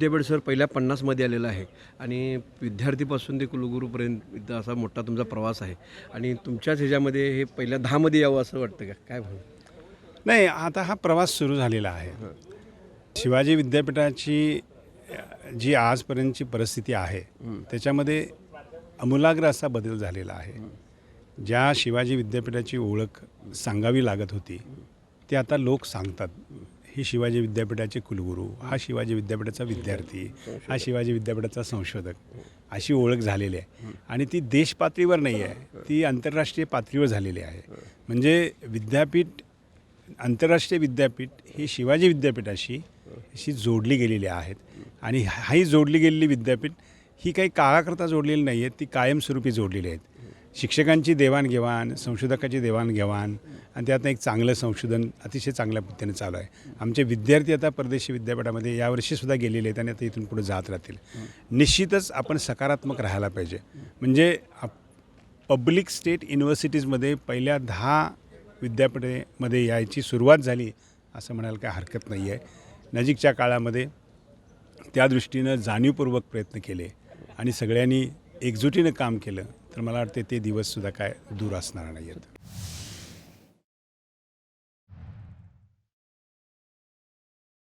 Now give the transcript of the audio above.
विद्यापीठ सर पहिल्या पन्नासमध्ये आलेलं आहे. आणि विद्यार्थीपासून ते कुलगुरूपर्यंत इथं असा मोठा तुमचा प्रवास आहे. आणि तुमच्याच ह्याच्यामध्ये हे पहिल्या दहामध्ये यावं असं वाटतं का? काय भाऊ नाही आता हा प्रवास सुरू झालेला आहे. शिवाजी विद्यापीठाची जी आजपर्यंतची परिस्थिती आहे त्याच्यामध्ये अमूलाग्र असा बदल झालेला आहे. ज्या शिवाजी विद्यापीठाची ओळख सांगावी लागत होती ते आता लोक सांगतात. हे शिवाजी विद्यापीठाचे कुलगुरू हा शिवाजी विद्यापीठाचा विद्यार्थी हा शिवाजी विद्यापीठाचा संशोधक अशी ओळख झालेली आहे. आणि ती देशपातळीवर नाही आहे ती आंतरराष्ट्रीय पातळीवर झालेली आहे. म्हणजे विद्यापीठ आंतरराष्ट्रीय विद्यापीठ ही शिवाजी विद्यापीठाशी अशी जोडली गेलेली आहेत. आणि हाही जोडली गेलेली विद्यापीठ ही काही काळाकरता जोडलेली नाही आहेत ती कायमस्वरूपी जोडलेली आहेत. शिक्षकांची देवाणघेवाण संशोधकाची देवाणघेवाण आणि त्यातनं एक चांगलं संशोधन अतिशय चांगल्या पद्धतीने चालू आहे. आमचे विद्यार्थी आता परदेशी विद्यापीठामध्ये यावर्षीसुद्धा गेलेले आहेत आणि आता इथून पुढे जात राहतील. निश्चितच आपण सकारात्मक राहायला पाहिजे. म्हणजे आप- पब्लिक स्टेट युनिव्हर्सिटीजमध्ये पहिल्या दहा विद्यापीठेमध्ये यायची सुरुवात झाली असं म्हणायला काय हरकत नाही आहे नजीकच्या काळामध्ये त्या दृष्टीनं जाणीवपूर्वक प्रयत्न केले आणि सगळ्यांनी एकजुटीनं काम केलं. तर मला वाटते ते दिवससुद्धा काय दूर असणार नाही आहेत